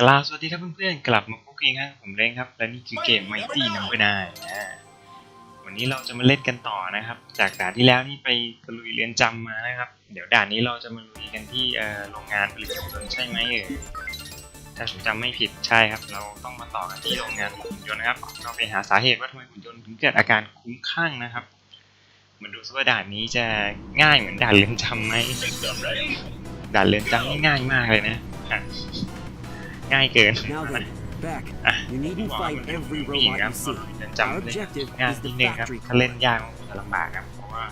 กล่าวสวัสดีครับเพื่อนๆ กลับมาพบกันอีกครั้งผมเล้งครับ และนี่คือเกม Mighty Number 9นะวันนี้เราจะมาเล่นกันต่อนะครับ จากด่านที่แล้วนี่ไปตะลุยเรียนจำมานะครับ เดี๋ยวด่านนี้เราจะมาลุยกันที่โรงงานผลิตหุ่นยนต์ใช่ไหมเอ่ยถ้าผมจำไม่ผิดใช่ครับ เราต้องมาต่อกันที่โรงงานหุ่นยนต์นะครับ เราไปหาสาเหตุว่าทำไมหุ่นยนต์ถึงเกิดอาการคุ้มคลั่งนะครับมาดูซิว่าด่านนี้จะง่ายเหมือนด่านเรียนจำไหมด่านเรียนจำนี่ง่ายมากเลยนะฮะ ง่ายเกิน Now then, back. อะ You needn't fight every ผู้หญิง robot ครับ you see. เรียน Our จำเล่น objective งาน is นิ the ดนึงครับ factory ถ้าเล่นยากมันจะลำบากครับเพราะว่า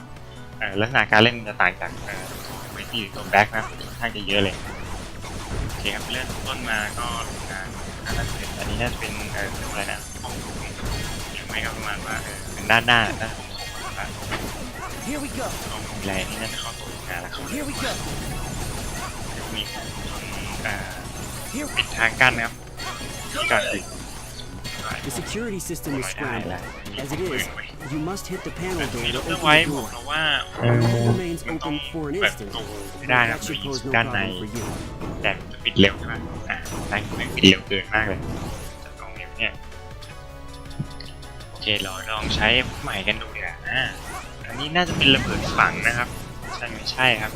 เอ่อลักษณะการเล่นมันจะต่างจากเอ่อไมตี้ตัวแบ็คนะครับค่อนข้างจะเยอะเลยโอเคครับเริ่มต้นมาก็งานน่าจะเป็นอันนี้น่าจะเป็นเอ่อเรียกว่าอะไรนะห้องควบคุมหรือไม่ก็ประมาณว่าเออเป็นด้านหน้าด้านของของร้าน Here we go. ของมีอะไรนี่น่าจะเข้าตัวงานแล้วเขา Here we go. มีเอ่อ Here. ปิดทางกั้นนะครับที่ก่อนอื่น The security system is ได้ scrambled. แล้ว As it is, you must hit the panel ตรง door นี้ to เรา open เลือกไว้ the บอก door. เราว่า It remains มันต้อง open for an เปิด instant. ประตูไม่ But ได้นะ that มัน should อยู่ pose no ด้านใน problem for you. แต่มันจะปิดเร็วใช่ไหมอ่าได้ไม่ปิดเร็วเกินมากเลยจะตรงนี้เนี่ย โอเคเราลองใช้ใหม่กันดูดีกว่าอ่าอันนี้น่าจะเป็นระเบิดฝังนะครับ ใช่ไม่ใช่ครับ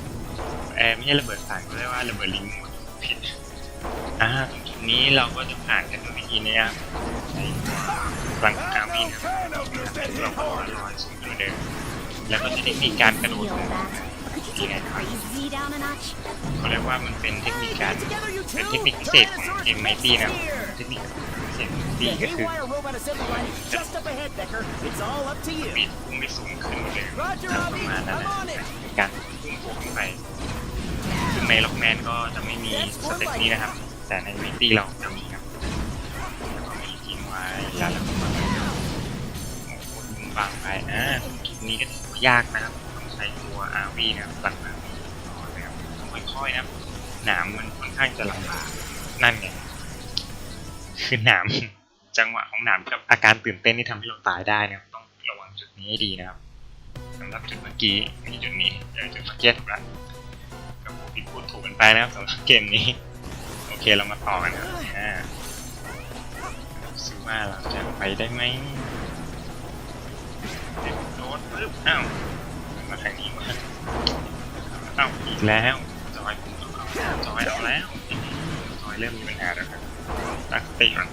เออไม่ใช่ระเบิดฝังเรียกว่าระเบิดลิงหมด ผิดอ่าตรงจุดนี้เราก็จะผ่านกันด้วยวิธีนี้ครับใช้ตัวพลังอาร์มี่นะครับเราก็ลอยสูงขึ้นเหมือนเดิมแล้วก็จะได้มีการกระโดด Feel that? Could you take the crazy down a notch? เขาเรียกว่ามันเป็นเทคนิคการเป็นเทคนิคพิเศษของเกมไมตี้นะครับเทคนิคพิเศษของตี The ก็คือ Haywire robot assembly line is just up ahead, Becker. It's all up to ปี you. ดพุ่งไปสูงขึ้นเลย Roger, ประมาณ Robbie. นั้น I'm นะ on it. เป็นการพุ่งตัวขึ้นไปซึ่งในล็อกแมนก็จะไม่มีสเต็ปนี้นะครับ แต่ในไมตี้เราจะมีครับแล้วก็มีทิ้งไว้แล้วเราก็มาโอ้โหดึงบางไปอ่าจุดนี้ก็ถือว่ายากนะครับต้องใช้ตัวอาร์วีนะครับหลังๆนะครับต้องค่อยๆนะหนามมันค่อนข้างจะลำบากนั่นไงคือหนามจังหวะของหนามกับอาการตื่นเต้นที่ทำให้เราตายได้นะครับต้องระวังจุดนี้ให้ดีนะครับสำหรับจุดเมื่อกี้มีจุดนี้เดี๋ยวจุดเมื่อกี้ถูกละก็พูดผิดพูดถูกกันไปนะครับสำหรับเกมนี้ เคเรามาต่อกันครับอ่าซื้อว่าเราจะไปได้ไหมโดนปึ๊บอ้าวมาทางนี้มาอ้าวอีกแล้วจอยผมเอาจอยเอาแล้วจอยเริ่มมีปัญหาแล้วครับตั้งสติก่อน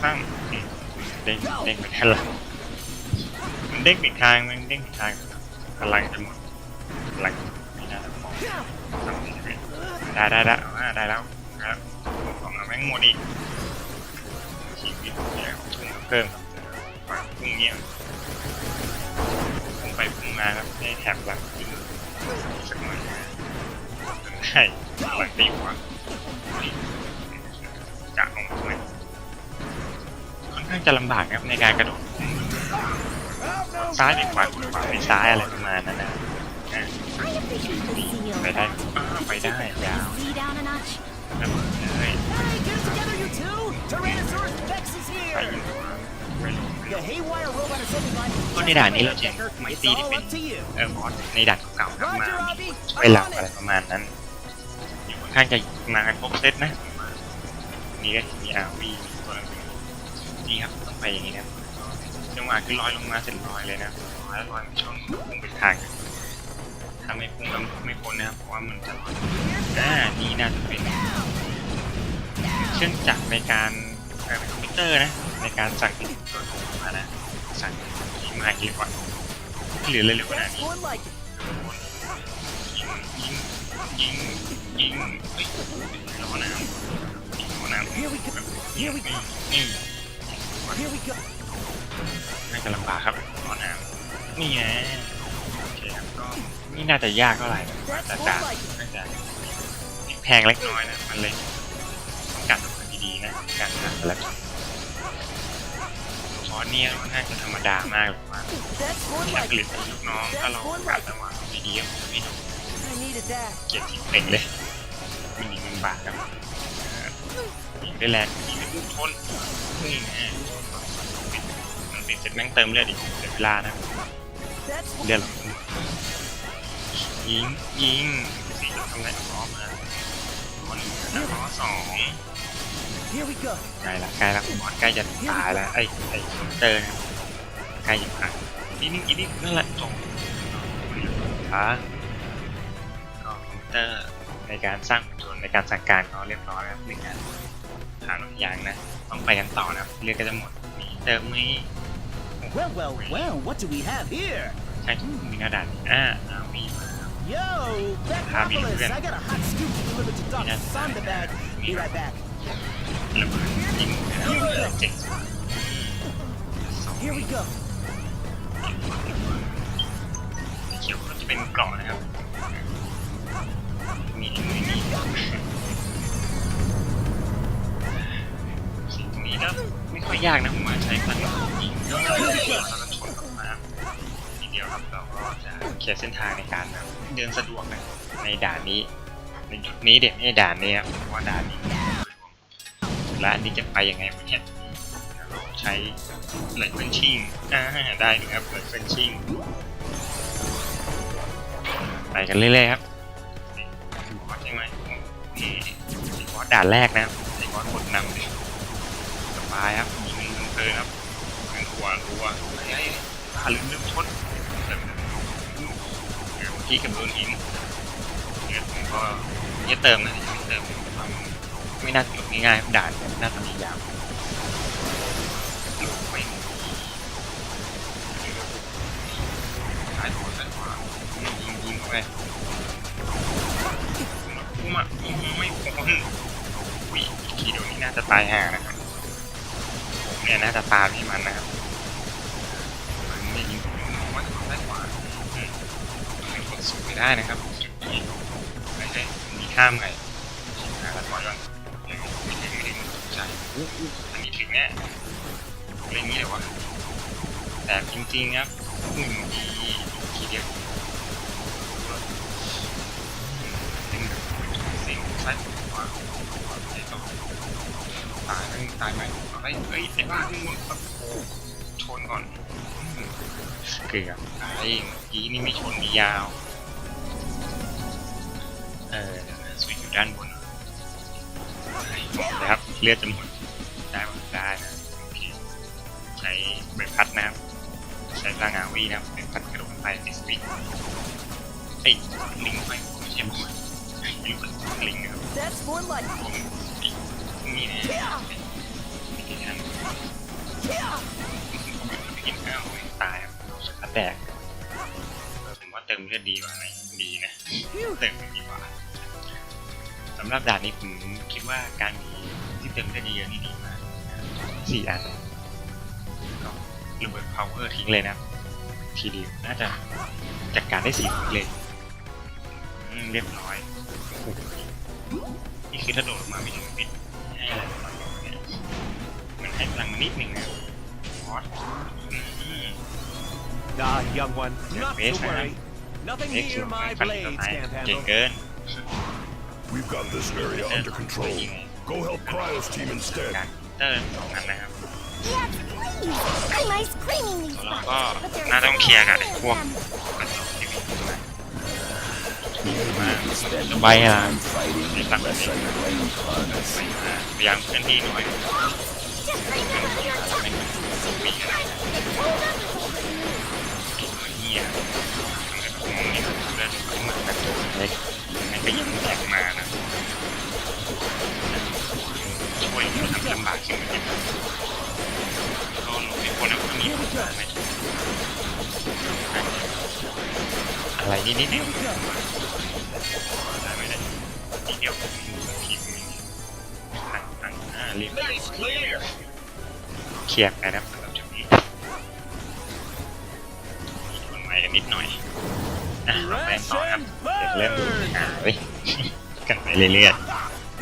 ข้ามอืมเด้งเด้งไปแค่ละมันเด้งผิดทางมันเด้งผิดทางกำลังจะหมดกำลังไม่น่าจะพอทำชีวิต ได้ได้ได้อามาได้แล้วครับของเราแม่งหมดอีกชีวิตเนี่ยพุ่งเพิ่มครับพุ่งเงี้ยพุ่งไปพุ่งมาครับให้แถบหลังขึ้นสักหน่อยนะได้หลังตีหัวจะลงไหมค่อนข้างจะลำบากนะครับในการกระโดดซ้ายไปขวาขวาไปซ้ายอะไรประมาณนั้นนะ I appreciate the zeal. ไปได้อ้าวไปได้ ยาว Crazy down a notch? ระเบิดเลย Hey, get it together, you two. Tyrannosaurus Rex is ไป here. อยู่ไปลง The Haywire robot assembly line is ก็ใน just ด่าน up นี้เรา ahead, จะ Becker. ไม่ It's ตีที่ all เป็น up to you. เออบอสในด่านเก่าๆครับมา Roger, Robbie. ช่วยเราอะไรประมาณนั้น อยู่ค่อนข้างจะมากันครบเซตนะ นี่ก็มีอาวีมีตัวหนังสือนี่ครับต้องไปอย่างนี้นะจังหวะคือลอยลงมาเสร็จลอยเลยนะลอยแล้วลอยช่องพุ่งไปทาง ถ้าไม่พุ่งก็ไม่พ้นนะครับ เพราะว่ามันจะอ่านี่น่าจะเป็นเครื่องจักรในการเอ่อเป็นคอมพิวเตอร์นะ ในการสั่งที่ตัวผมมานะ สั่งที่มาเกี่ยวกับเหลือเร็วๆขนานี้นยิงยิงยิงยิงเฮ้ยล้อน้ำยิงล้อน้ำ Here we go. Here we go. นี่ Here we go. น่าจะลำบากครับล้อน้ำนี่ไงโอเคครับก็ นี่น่าจะยากเท่าไหร่แต่ That's ด่าน one like it. น่าจะแพงเล็กน้อยนะมันเลยต้องกัดมันดีๆนะการหาแต่ละจุดคอร์สเนี่ยมันน่าจะธรรมดามากเลยว่า That's one นัก like ผลิ it. ตลูกน้องถ้าเรากัดจังหวะดีๆก็ไม่โดนเกลียดทิ้งเป่งเลยมันยิงมันบาดครับเออยิงได้แรงยิงได้พุ่งทนนี่ไงปิดมันปิดเสร็จแม่งเติมเลือดอีกเสียเวลานะ That's เลือดเรา ยิงยิงสีทำอะไรพร้อมมาข้อหนึ่งแล้วข้อสอง Here we go. ใกล้ละใกล้ละบอสใกล้จะตายแล้วไอ้ไอ้มอนเตอร์นะใกล้จะตายนี่นี่นี่นั่นแหละจงขาก็มอนเตอร์ในการสร้างผลชนในการสั่งการเขาเรียบร้อยแล้วหนึ่งงานหารถยางนะ ต้องไปกันต่อนะครับเรือก็จะหมดมีเติมนี้ Well, well, well, what do we have here? ใช่มีกระดาษอ่าเอามีมา Yo, Beckopolis, I got a hot scoop to deliver to Dr. Sonderbag. Be right back. ระเบิดยิงเจ๋งสุด Here we go. เขียวก็จะเป็นกล่องนะครับ มีมีมีสิ่งนี้ก็ไม่ค่อยยากนะผมว่าใช้พลังยิงก็แล้วก็ชนออก ก็จะเคลียร์เส้นทางในการแบบเดินสะดวกนะในด่านนี้ ในจุดนี้เด็กในด่านนี้ครับเพราะว่าด่านนี้และอันนี้จะไปยังไงวะเนี่ยเราใช้เลนเฟนชิ่งอ่าได้นะครับเลนเฟนชิ่งไปกันเรื่อยๆครับบอสใช่ไหมนี่บอสด่านแรกนะครับไอ้บอสกดนำเลยสบายครับยิงเพลินๆครับเป็นรัวรัวไอ้ไอ้ตาลืมเริ่มชนเริ่มเมื่อกี้กับโดนหินเนี่ยผมก็เนี่ยเติมนะยังไม่เติมความไม่น่าจบง่ายๆด่านน่าจะมียาวไม่ซ้ายขวาซ้ายขวายิงยิงเข้าไปพุ่มอะไม่พ้นอุ้ยขี่เดี๋ยวนี้น่าจะตายห่านะครับผมเนี่ยน่าจะตามที่มันนะครับมันไม่ยิงผมว่าจะซ้ายขวา สูงไม่ได้นะครับจุดนี้ไม่ใช่มีข้ามไงหาแล้วก่อนก่อนไม่ถึงไม่ถึงใจอู้อู้อันนี้ถึงแน่เล่นนี้เลยวะแต่จริงๆครับหนึ่งทีทีเดียวเป็นแบบสิ่งซ้ายขวาขวาไม่ต้องตายไม่ตายไหมเอาไปเฮ้ยไอ้บ้าที่มึงโอ้ชนก่อนเกือบตายเมื่อกี้นี่ไม่ชนมียาว เออสวิตอยู่ด้านบนนะครับ เลือดจะหมดได้หมดได้นะโอเคใช้ใบพัดนะครับ ใช้พลังอาวีนะครับใบพัดกระโดดไปติดสวิตไอ้ลิงไปไม่ใช่ผมไม่รู้ว่าลิงนะครับ That's more like นี่นะไม่กินข้าวไม่กินข้าวตายครับขาแตกผมว่าเติมเลือดดีกว่าไหมดีนะ เติมดีกว่าสำหรับด่านนี้ผมคิดว่าการมีที่เติมเลือดเยอะๆนี่ดีมากสี่อันก็ระเบิด power ทิ้งเลยนะ ทีเดียวน่าจะจัดการได้สี่คนเลยเรียบร้อยนี่คือถ้าโดดมาไม่ถึงปิดให้อะไรประมาณนี้เนี่ยมันให้พลังมานิดหนึ่งนะบอสอืม Nah, young one, not Yes, to worry. Nothing เอ็กซ์ near มัน my ฟันต้น blades ไม้ can't เก่ง handle. เกิน We've got this area under control. Go help Cryo's team การ instead. เตอร์สองอันนะครับ Yes, please. I'm ice creaming these แล้ว bugs, ก็ but there's น่าต้องเคลียร์กับไอ้พวก them. กระจกที่วิ่งมาสบายอ่ะในฝั่งนี้พยายามเคลื่อนที่หน่อย Just remember your ไม่ touch. วิ่งอะไร Hold on. เหี้ย มองนี่เลือดขึ้นมาแบบเล็กให้ไปยิงแทงมานะช่วยทำลำบากขึ้นมาเยอะก็ลงไปคนแล้วก็มีอะไรนิดนิดนิด Here we go. ได้ไหมเนี่ยทีเดียวทีมนี้ตั้งตั้งอ่าเรียบเคลียร์ไปนะครับ ต่อครับเดี๋ยวเริ่มหาเว้ยกันไปเรื่อย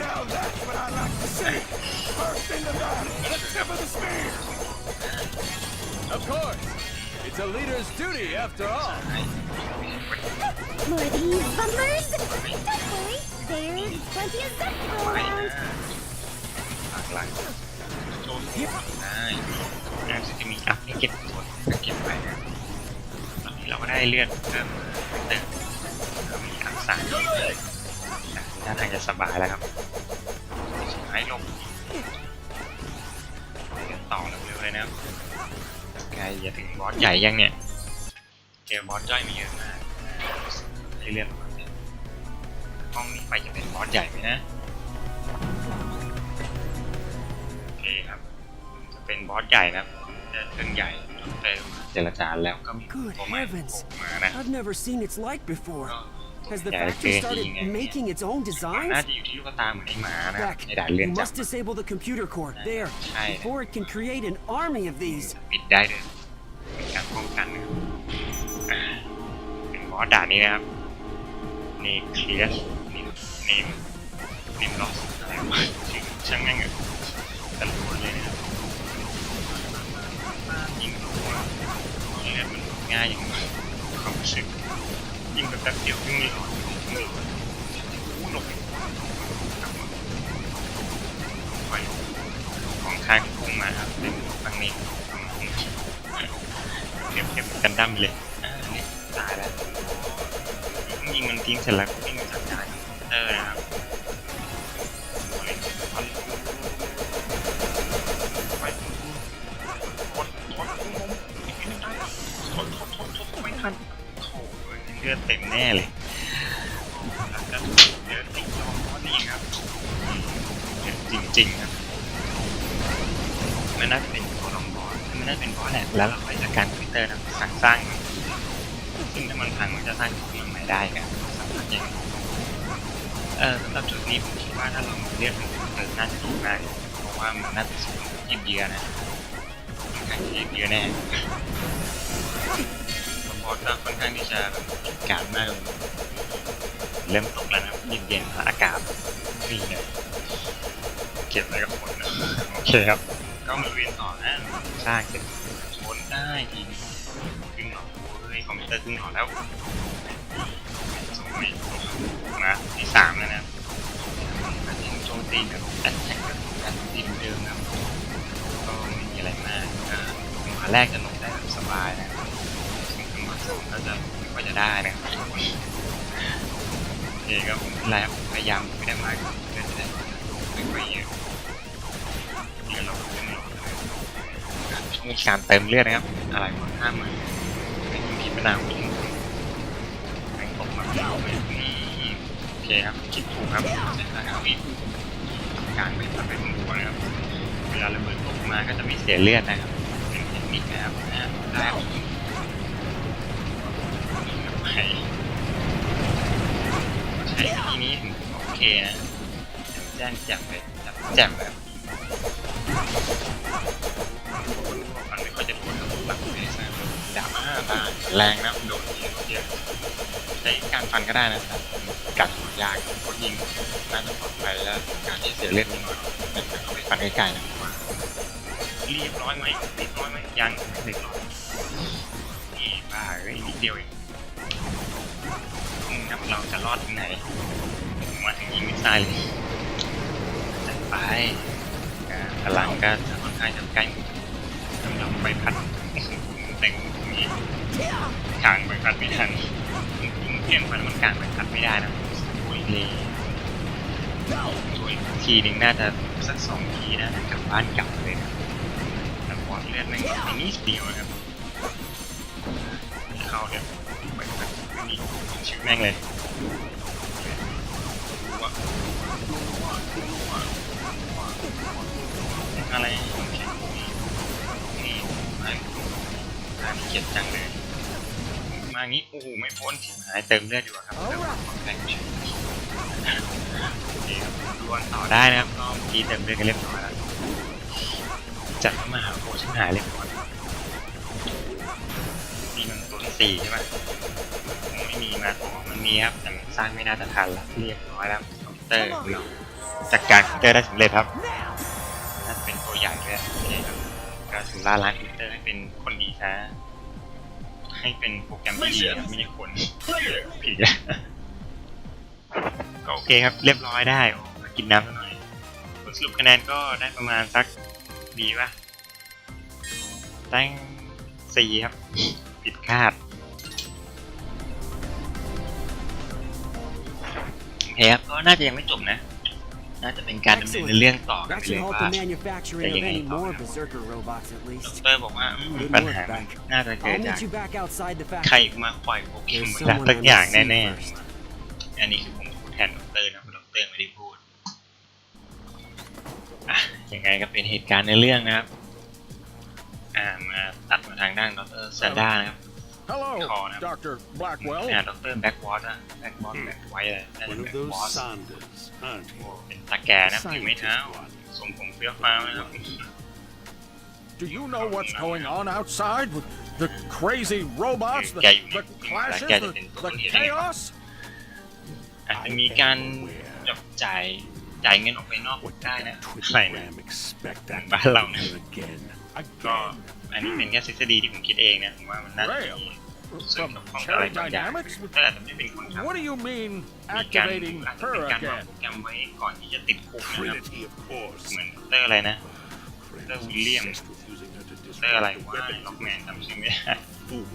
Now that's what I like to see. First into that, the tip of the spear. Of course. It's a leader's duty after all. More of these bummers? Don't worry, there's plenty of stuff ๆไป around. นะหลากหลายโจนได้นะซึ่งจะมีอัพให้เก็บส่วนเก็บไปนะตอนนี้เราก็ได้เลือดเพิ่มเติมเรา มีอัพสามน่าทางจะสบายแล้วครับม้ลบเดี๋ยวต่อเร็วๆเลยนะครับใกล้จะถึงบอสใหญ่ยังเนี่ย เจอบอสย่อยมาเยอะมากให้เลื่อนมาห้องนี้ไปจะเป็นบอสใหญ่ไหมนะโอเคครับ จะเป็นบอสใหญ่นะครับจะเรื่องใหญ่เจรจาแล้วก็มีหม่ heavens. โผล่มานะ I've never seen its like before. ก็ Has the ใหญ่ factory เกินจริ started งไง making its own น่า designs? จะอยู่ที่ลูกตาเหมือนไอ้หมานะครับ Beck, ในด่านเลื่อน you จับ must disable the computer core there Aye. before it can create an army of these. ปิดได้เลยเป็นการป้องกันนะครับอ่าเป็นบอสด่านนี้นะครับเนเคลียสนิมเนมนิมลอสอะไรวะชื่อช่างแม่งอะตะลุนเลยนะครับยิงตัวนี่นะมันง่ายอย่างความรู้สึก ยิงแบบแป๊บเดียวครึ่งหลอดครึ่งหลอดหลบไฟของข้างพุ่งมาครับเป็นฝั่งนี้ฝั่งพุ่งเทียบเทียบกันดั้มเลยตายแล้วยิงมันทิ้งเสร็จแล้ว น่เลยแล้วก็เดินติดจอนี่ครับเดือดจริงๆครับมันน่าจะเป็นตัวรองบอสมันน่าจะเป็นบอสแหละแล้วเราไปจัดการคอมพิวเตอร์นะสั่งสร้างมันซึ่งถ้ามันพังมันจะสร้างขึ้นมาใหม่ได้ครับสามารถยังเออสำหรับจุดนี้ผมคิดว่าถ้าเราเรียกมันเติมน่าจะดีมากเพราะว่ามันน่าจะสูงยืดเยื้อนะค่อนข้างจะยืดเยื้อแน่บ อสก็ค่อนข้างที่จะแบบจัดการมากเลยเริ่มตกแล้วนะครับเย็นๆอากาศนี่เนี่ยเก็บอะไรกับคนนะโอเคครับ ก็มาเรียนต่อนะสร้างเสร็จชนได้ทีนึงครึ่งหลอดเฮ้ยคอมพิวเตอร์ครึ่งหลอดแล้วสวยมาที่สามแล้วนะมาถึงโจมตีแบบแอตแทกแบบแอตตีเดิมนะก็ไม่มีอะไรมากก็จังหวะแรกจะลงได้แบบสบายนะจังหวะสอง ก็จะไม่ค่อยจะได้นะครับโอเคครับผมแล้วพยายามไม่ได้มากเพื่อจะได้ไม่ค่อยเยอะเลือดเราเต็มหลอดช่วงการเติมเลือดนะครับ อะไรคนห้ามมาเป็นผิดมะนาวทิ้งแม่งตกมาแล้วนี่โอเคครับคิดถูกครับใช่ครับการไม่ทำเป็นหัวนะครับ เวลาระเบิดตกมาก็จะม่เสียเลือดนะครับ เป็นเทคนิคนะครับได้ ใช้วิธีนี้ถึงโอเคนะแจ้งแจ่มเลยครับแจ่มแบบมันไม่ค่อยจะโดนหลังเลยนะดาบห้าบาทแรงนะโดนเยอะเยอะใช้การฟันก็ได้นะครับกัดยากกดยิงน่าจะปลอดภัยแล้วการที่เสียเลือดนิดหน่อยแต่เอาไปฟันใกล้ๆนะรีบร้อยไหมรีบร้อยไหมยังไม่เรียบร้อยนี่บ้าเอ้ยนิดเดียวเอง เราจะรอดถึงไหนมาถึงยิงมิสไซล์เลยจัดไปพลังก็ค่อนข้างจะใกล้สำหรับใบพัดแต่งนี้กลางใบพัดไม่ทันยิงเพียงพันมันกลางใบพัดไม่ได้นะโอ้ยเลยช่วยทีหนึ่งน่าจะสักสองทีนะกลับบ้านกลับเลยนะแต่พอเลือดแม่งไม่นิดเดียวนะครับเข้าเดี๋ยว ใบพัดไม่มีชื่อแม่งเลยอะไรนี่ไอ้ทางเกียดจังเลย มางี้โอ้โหไม่พ้นสิหายเติมเลือดดีกว่าครับเติมของแรงเฉยนี่ครับดวลต่อได้นะครับก็เมื่อกี้เติมเลือดกันเรียบร้อยแล้วจัดเข้ามาหาโอ้ชิบหายเรียบร้อยนี่มันตัวสี่ใช่ไหม ม่มีมาของมันมีครับแต่มันสร้างไม่น่าจะทันละเรียบร้อยแล้วคอมพิวเตอร์ของเราจัดการคอมพิวเตอร์ได้สำเร็จครับน่าจะเป็นตัวใหญ่ด้วยโอเคครับก็ถึงล่าร้านคอมพิวเตอร์ให้เป็นคนดีซะให้เป็นโปรแกรมที่ดีนะไม่ใช่คนผิดแล้วก็โอเคครับ เรียบร้อยได้โอ้กินน้ำซะหน่อยผลสรุปคะแนนก็ได้ประมาณสักดีป่ะตั้งสี่ครับ ผิดคาด เคครับก็น่าจะยังไม่จบนะ น่าจะเป็นการดำเนินเรื่องต่อกัน That ไปเล should ย halt ว่า the manufacturing of any more berserker robots at ด least. รบอกว่าอืมปัญหามันน่าจะเกิด I'll จาก meet you back outside the ใคร factory. มาปล่อยโปเกม There's อน someone สัก I อย่าง must see แน่ first. ๆอันนี้คือผมพูดแทนดรนะเพราะดรไม่ได้พูดอะยังไงก็เป็นเหตุการณ์ในเรื่องนะครับ อ่ามาตัดมาทางด้านดรซันด้านะครับ Hello, Call him. Dr. Blackwell. อ่าดรแบ็กวอตอะแบ็กวอตแบ็กไว้เลยน่าจะ One แบ็ of ก those วอต Sanders, aren't โอ้ you? เป็นตาแกนะถือไม้เท้าทรงผมเฟี้ยวฟ้าวนะครับ Do you know what's going on outside with the crazy robots, the, Okay, the you- clashes, you- the, you- the you- chaos? อาจจะมีการจับจ่ายจ่ายเงินออกไปนอก What ได้ did นะ that ใครนะ Twitgram expect Bạn after bảo lòng hitting her again? ก็ Again? อันนี้เป็นแค่ทฤษฎีที่ผมคิดเองนะผมว่ามันน่าจะมีส่วน From เกี่ยวข้องกับอะไร Cherry บางอย่าง Dynamics? แต่อาจจะไม่เป็นคนทำ What do you mean มีการ activating อาจจะ her เป็นการวาง again? โปรแกรมไว้ก่อนที่จะติดคุกนะครับ Trinity, of course. เหมือนเตอร์อะไรนะ Kren Sir is William. obsessed with using her to เตอร์อะไร disrupt the ว่า weapons ล็อก in แมน his จำชื่อไม่ได้ fool.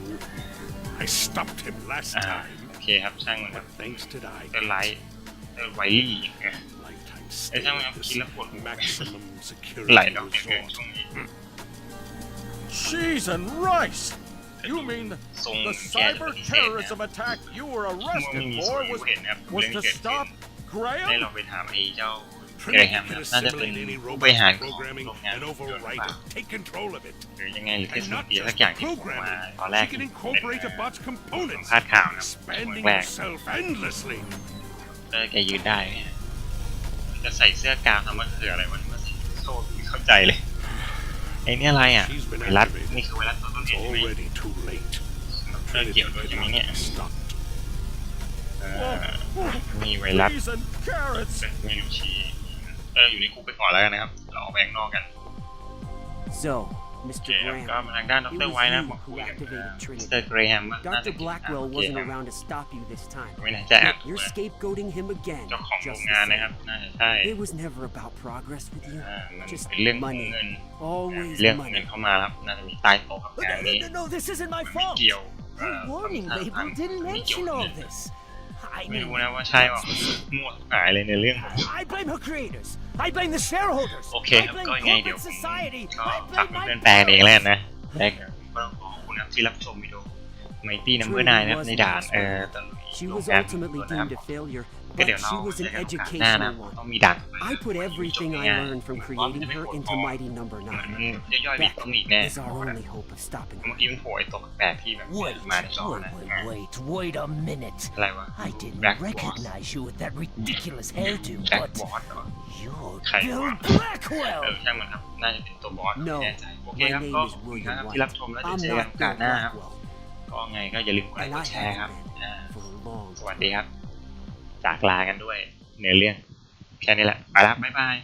I stopped him last อ่า time, โอเคครับช่างมันครับ but thanks to เตอ Dai, ร์ไลท์เตอร์ไวลี่อะ lifetime Ê, stay sao mà at em the chỉ lắp một- maximum ไหล security ดอกอย่างเงี้ย resort. ช่วงนี้ Cheese and rice! You mean ทรง the แกจะป cyber ฏิเสธนะ terrorism attack you were ว่าไม่ arrested มีส่ว for นรู้ was, เห็นนะครับ was เรื่อง to เกิดขึ้น stop ได้ Graham? ลองไปถามไอ้เจ้าเกร Trinity แฮม can นะครับน่าจะเป็น assimilate any ผู้บริหาร robot ของ programming โรงงาน and ยนต์หรือเป override ล่า it. Take control of it. หรือยังไงหรือเทค And โนโล not ยี just สักอย่าง the ที่ผมมา programming. ตอนแรก She can incorporate a bot's สัม components, ภาษณ์ข่าวนะช่วง expanding แรก herself endlessly. เออแกยืนได้เนี่ยจะใส่เสื้อกาวทำมาคืออะไรวะมาใส่โซ่ไม่เข้าใจเลย ไอ้นี่อะไรอะ She's been ไวรัส activated. นี่คือไวรัสตัวต้น It's เหตุใช่ไหม already too late. เออ Trinity เกี่ยวด้วย could ใช่ไหม not เนี่ย be stopped. เออมีไวรัส Peas and carrots! ไม่รู้ชี้เอออยู่ในคุกไปก่อนแล้วกันนะครับ เราออกไปข้างนอกกัน So, โอ Mr. เคครับก็ Graham, มาทางด้านด it ร was ไว้นะ you บอกคุ who ยกับ activated มิส Trinity. เตอร์เกรแฮมว่าน่าจะ Dr. Blackwell โอเค wasn't ครับ around to stop you this time. ไม่น่าจะอ่าน Yet you're scapegoating him again. เจ้าของโรง Just งาน the นะครับ same. น่าจะใช่ It was never about progress with you. อ่ามัน Just เป็นเรื่องของ money. เงิน Always เรื่องของเงิน money. เข้ามาครับ น่าจะมีใต้โต๊ะครับ But งาน no, นี้ no, no, this isn't my มันไม่ fault. เกี่ยวเอ่อ Her warning ทาง label didn't ไม่เกี่ยว mention กับ all เงิน this. I ไม่ mean, รู้นะว่าใช่เปล่ามั่วหายเลยในเรื่อง I blame her creators. I blame the shareholders. โอเค I ครับ blame ก็ยังไงเดี๋ยว corporate ผม society. ก็ I ฝาก blame เพื่อน my ๆแปลกันเองแล้วกัน parents. นะแรกก็ขอบคุณนะครับที่รับชมวิดีโอไมตี้นัมเบอร์นนะครับในด่านเอ่อตะลุย She โรง was งาน ultimately นะครับ doomed to failure, ก็ but เดี๋ยวเรา she was เจ an อกันโอกาสหน้านะ educational ต้อง one. มีด่าน I put everything I learned from creating her into Mighty Number เหมือน Nine. ย่อยๆบิดต้องมีอีกแน่ Is our only hope of stopping เมื่อ her. กี้มันโผล่ไอ้ตัวแปลกๆที่แบบ Wait, มาในจอ wait, นะ wait, wait, wait a minute. อะไรวะ I didn't Black Boss recognize you with that ridiculous hairdo, แบ็ค but บอสเหรอ you're Hey. Bill เออ Blackwell. ช่างมันครับ น่าจะเป็นตัวบอส No, ไม่แน่ใจโอเค my ครับ name ก็ is ขอบคุณ William ครับ White. ที่รับชมแล้วเดี๋ยว I'm เจอกัน not โอกาส Bill หน้าครับ Blackwell, ก็ไงก็อย่าลืมกดไล and ค์ก I ดแชร์ครับ haven't อ่า been for a long สวัสดีครับ จากลากันด้วยในเรื่อง แค่นี้แหละ ไปละบ๊ายบาย